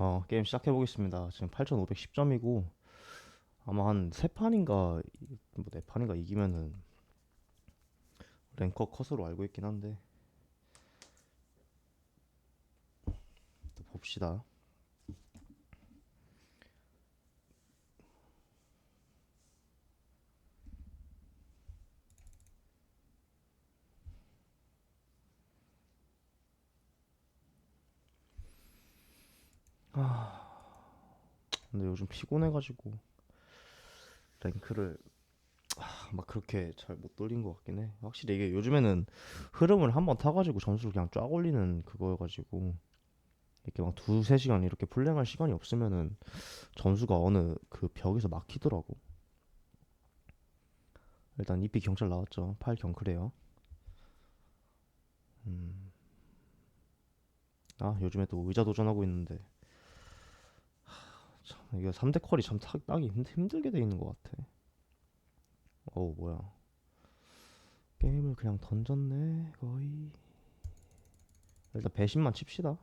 어, 게임 시작해 보겠습니다. 지금 8,510점이고 아마 한 세 판인가 뭐네 판인가 이기면은 랭커 컷으로 알고 있긴 한데 또 봅시다. 근데 요즘 피곤해가지고 랭크를 아, 막 그렇게 잘 못 돌린 것 같긴 해. 확실히 이게 요즘에는 흐름을 한번 타가지고 점수를 그냥 쫙 올리는 그거여가지고 이렇게 막 두세 시간 이렇게 플레이할 시간이 없으면은 점수가 어느 그 벽에서 막히더라고. 일단 EP 경찰 나왔죠. 파일 경크래요. 음. 아 요즘에 또 의자 도전하고 있는데 참, 이게 3대 컬이 참 타- 따기 힘- 힘들 게 돼 있는 것 같아. 어우 뭐야. 게임을 그냥 던졌네 거의. 일단 배신만 칩시다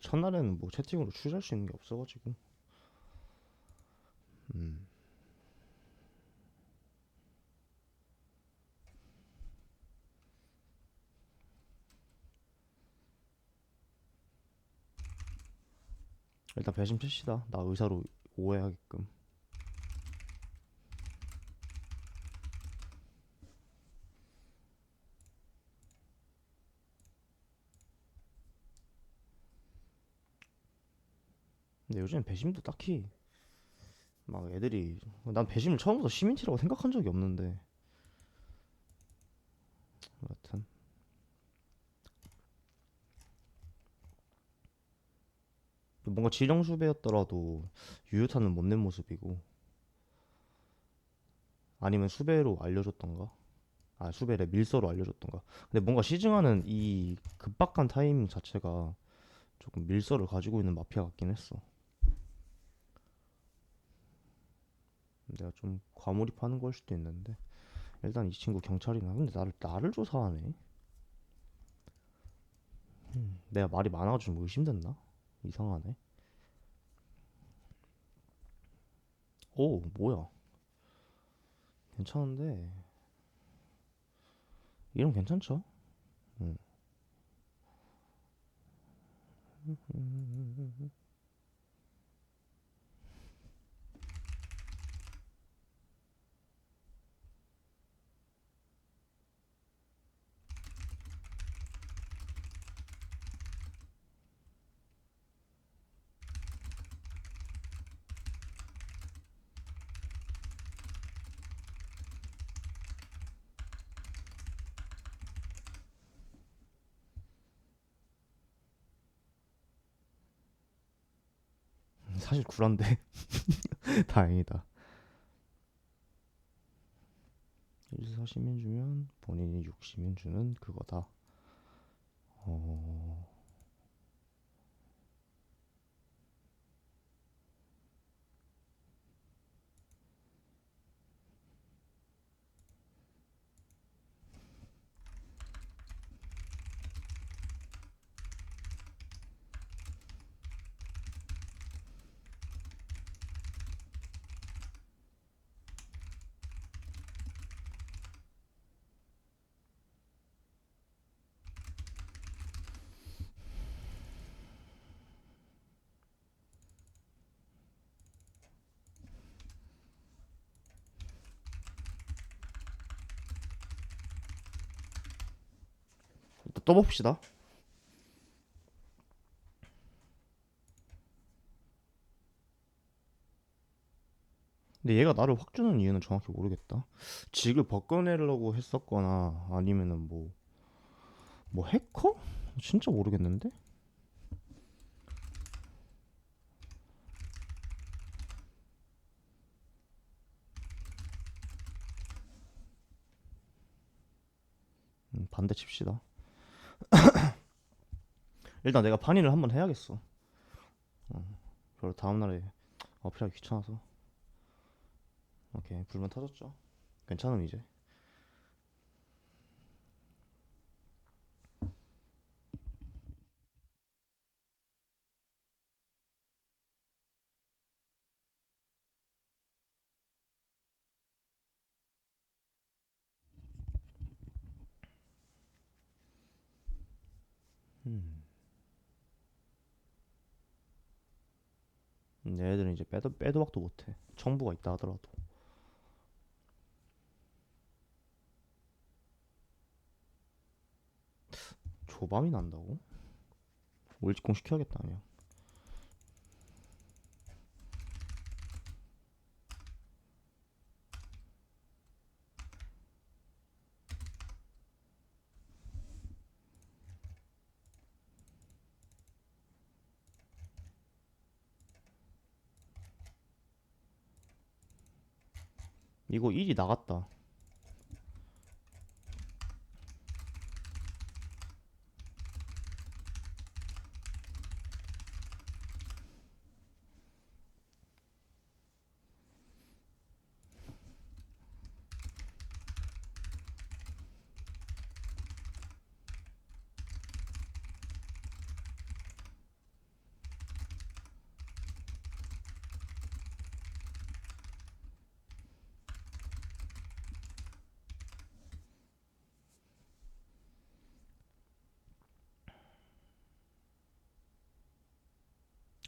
첫날에는 뭐 채팅으로 추리할 수 있는 게 없어가지고. 음. 일단 배신 칩시다. 나 의사로 오해하게끔 근데 요즘 배심도 딱히 막 애들이 난 배심을 처음부터 시민티라고 생각한 적이 없는데. 여하튼. 뭔가 지령 수배였더라도 유효타는 못 낸 모습이고. 아니면 수배로 알려줬던가? 아 수배래. 밀서로 알려줬던가? 근데 뭔가 시즌하는 이 급박한 타이밍 자체가 조금 밀서를 가지고 있는 마피아 같긴 했어 내가 좀 과몰입하는 걸 수도 있는데 일단 이 친구 경찰이나 근데 나를 나를 조사하네. 음, 내가 말이 많아가지고 좀 의심됐나? 이상하네. 오 뭐야? 괜찮은데? 이름 괜찮죠? 응. 사실 굴한데. 다행이다. 1사 시민 주면 본인이 6시민 주는 그거다. 어... 떠봅시다. 근데 얘가 나를 확 주는 이유는 정확히 모르겠다. 직을 벗겨내려고 했었거나 아니면은 뭐, 뭐 해커? 진짜 모르겠는데? 음, 반대 칩시다. 일단 내가 판인을 한번 해야겠어. 어, 별로 다음 날에 어필하기 귀찮아서. 오케이, 불만 터졌죠? 괜찮음 이제. 얘네들은 이제 빼도 빼도 박도 못해. 청부가 있다 하더라도. 조밤이 난다고? 올직공 시켜야겠다 그냥. 이거 일이 나갔다.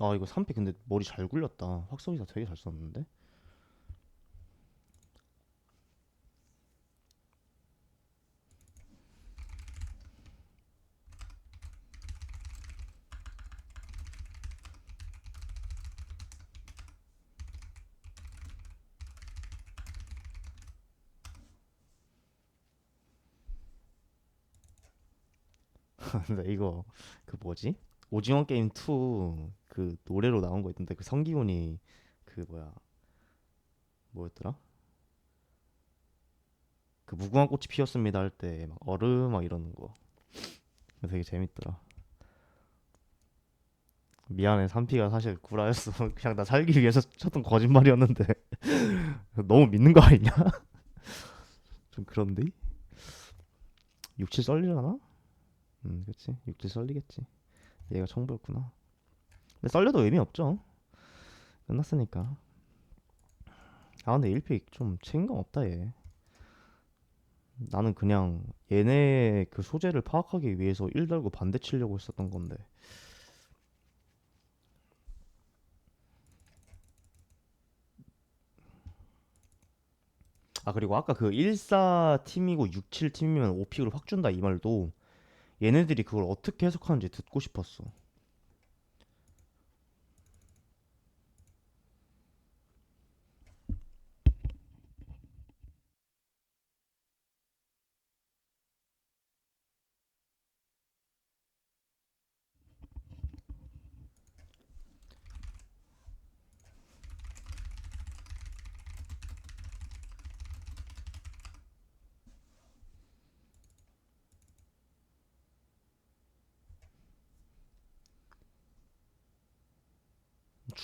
아 이거 3피 근데 머리 잘 굴렸다. 확성기사 되게 잘 썼는데? 근데 이거 그 뭐지? 오징어 게임 2 그 노래로 나온 거 있던데 그 성기훈이 그 뭐야 뭐였더라? 그 무궁화 꽃이 피었습니다 할 때 막 얼음 막 이러는 거 되게 재밌더라. 미안해 3피가 사실 구라였어. 그냥 나 살기 위해서 쳤던 거짓말이었는데 너무 믿는 거 아니냐? 좀 그런데? 67 썰리려나? 음 그치 67 썰리겠지. 얘가 청부였구나. 근데 썰려도 의미 없죠. 끝났으니까. 아 근데 1픽 좀 책임감 없다 얘. 나는 그냥 얘네 그 소재를 파악하기 위해서 1 달고 반대 치려고 했었던 건데. 아 그리고 아까 그 14 팀이고 67 팀이면 5픽으로 확 준다 이 말도 얘네들이 그걸 어떻게 해석하는지 듣고 싶었어.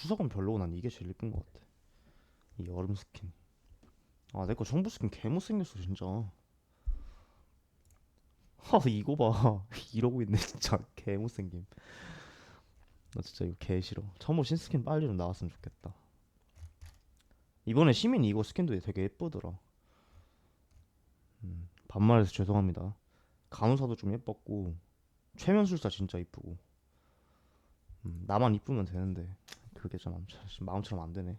추석은 별로고 난 이게 제일 이쁜 것 같아. 이 얼음 스킨. 아, 내 거 정부 스킨 개 못생겼어, 진짜. 아, 이거 봐. 이러고 있네, 진짜. 개 못생김. 나 진짜 이거 개 싫어. 처음으로 신스킨 빨리 좀 나왔으면 좋겠다. 이번에 시민 이거 스킨도 되게 예쁘더라. 음, 반말해서 죄송합니다. 간호사도 좀 예뻤고, 최면술사 진짜 이쁘고. 음, 나만 이쁘면 되는데, 그게 좀 마음처럼, 안 되네.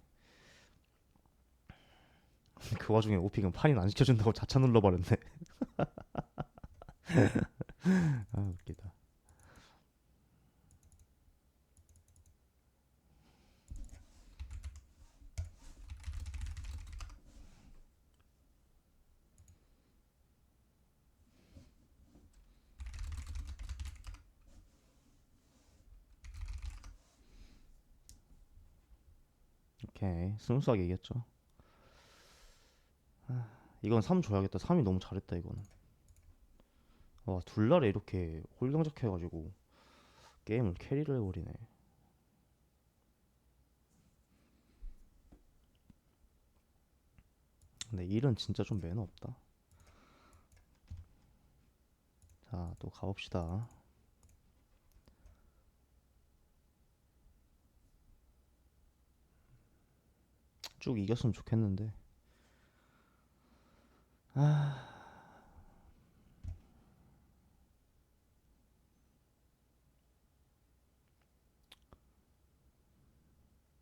그 와중에 오픽은 판인 안 시켜준다고 자차 눌러버렸네. 아, 스무스하게 이겼죠. 아, 이건 3 줘야겠다. 3이 너무 잘했다 이거는. 와 둘날에 이렇게 홀경작 해가지고 게임을 캐리를 해버리네. 근데 일은 진짜 좀 매너 없다. 자 또 가봅시다 쭉 이겼으면 좋겠는데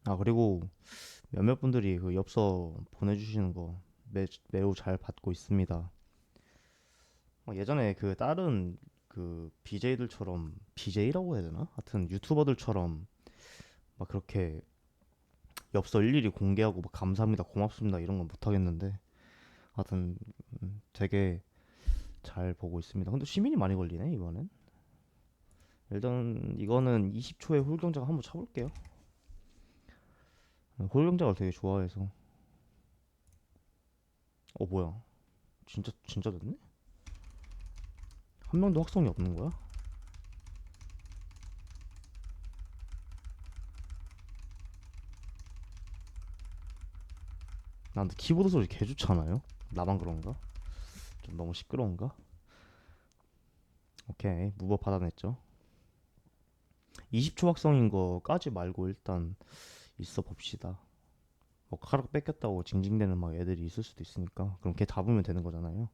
아 그리고 몇몇 분들이 그 엽서 보내주시는 거 매, 매우 잘 받고 있습니다. 어, 예전에 그 다른 그 BJ들처럼 BJ라고 해야 되나? 하여튼 유튜버들처럼 막 그렇게 엽서 일일이 공개하고 막 감사합니다, 고맙습니다 이런 건 못 하겠는데 하여튼 음, 되게 잘 보고 있습니다. 근데 시민이 많이 걸리네 이번엔. 일단 이거는 20초에 홀경작 한번 쳐볼게요. 홀경작을 되게 좋아해서. 어 뭐야? 진짜 진짜 됐네? 한 명도 확성이 없는 거야? 나 근데 키보드 소리 개 좋잖아요? 나만 그런가? 좀 너무 시끄러운가? 오케이 무법 받아냈죠 20초 확성인 거 까지 말고 일단 있어 봅시다 뭐 카락 뺏겼다고 징징대는 막 애들이 있을 수도 있으니까 그럼 걔 잡으면 되는 거잖아요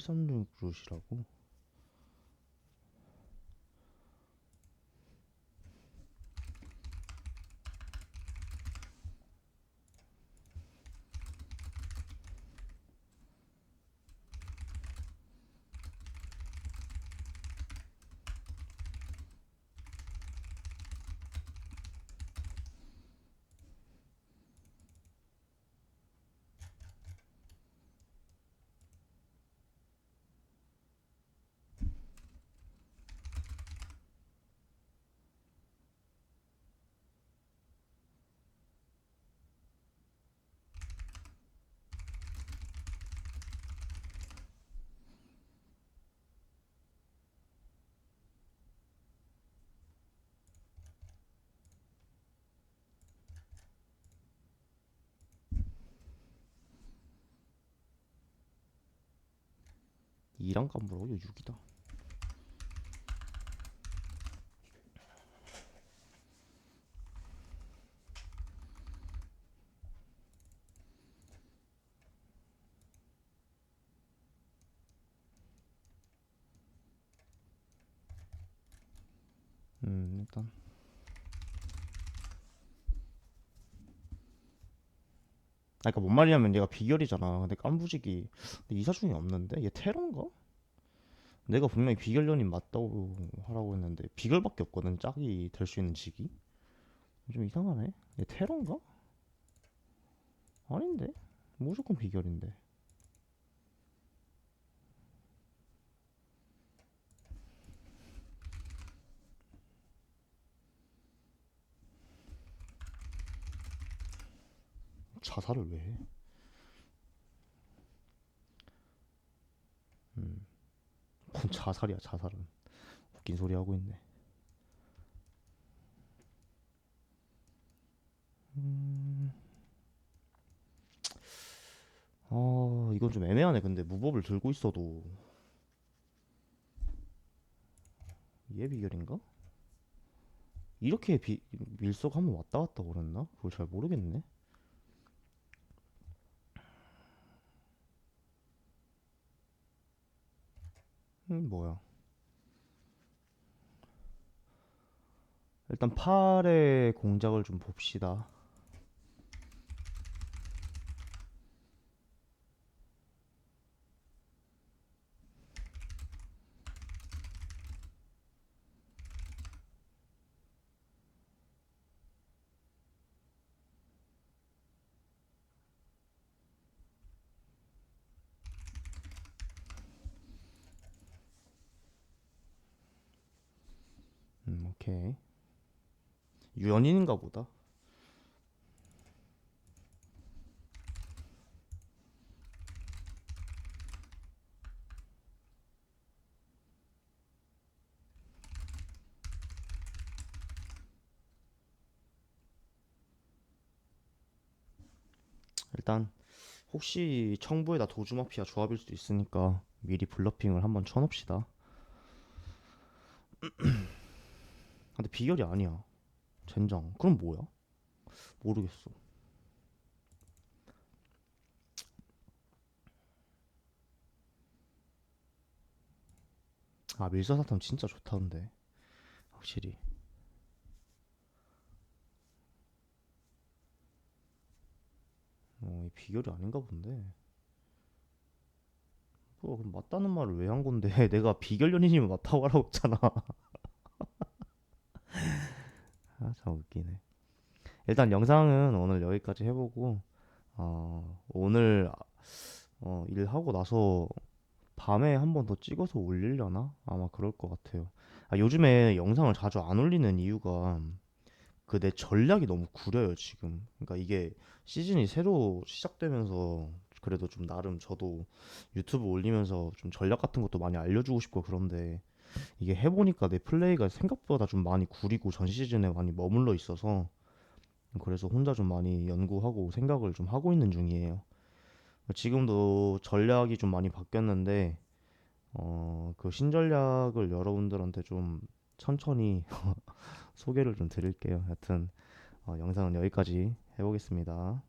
736루시라고? 이랑 깜부라고? 6이다. 음 일단 아 그니까 뭔 말이냐면 얘가 비결이잖아. 근데 깜부직이 근데 이사중이 없는데? 얘 테러인가? 내가 분명히 비결연인 맞다고 하라고 했는데 비결밖에 없거든. 짝이 될 수 있는 직이? 좀 이상하네. 얘 테러인가? 아닌데? 무조건 비결인데 자살을 왜 해? 음, 뭔 자살이야 자살은 웃긴 소리 하고 있네 음, 아 이건 좀 애매하네 근데 무법을 들고 있어도 얘 비결인가? 이렇게 비, 밀석 한번 왔다 갔다 그랬나? 그걸 잘 모르겠네 음, 뭐야? 일단 팔의 공작을 좀 봅시다. 오케이. 유연인인가 보다. 일단 혹시 청부에다 도주마피아 조합일 수도 있으니까 미리 블러핑을 한번 쳐놓읍시다. 근데 비결이 아니야. 젠장. 그럼 뭐야? 모르겠어. 아 밀사사탐 진짜 좋다는데 확실히. 어, 이 비결이 아닌가 본데. 뭐 그럼 맞다는 말을 왜 한 건데? 내가 비결 연인이면 맞다고 하라고 했잖아. 아, 참 웃기네. 일단 영상은 오늘 여기까지 해보고 어, 오늘 어, 일하고 나서 밤에 한 번 더 찍어서 올리려나? 아마 그럴 것 같아요. 아, 요즘에 영상을 자주 안 올리는 이유가 그 내 전략이 너무 구려요, 지금. 그러니까 이게 시즌이 새로 시작되면서 그래도 좀 나름 저도 유튜브 올리면서 좀 전략 같은 것도 많이 알려주고 싶고 그런데 이게 해보니까 내 플레이가 생각보다 좀 많이 구리고 전 시즌에 많이 머물러 있어서 그래서 혼자 좀 많이 연구하고 생각을 좀 하고 있는 중이에요. 지금도 전략이 좀 많이 바뀌었는데 어, 그 신전략을 여러분들한테 좀 천천히 소개를 좀 드릴게요. 하여튼 어, 영상은 여기까지 해보겠습니다.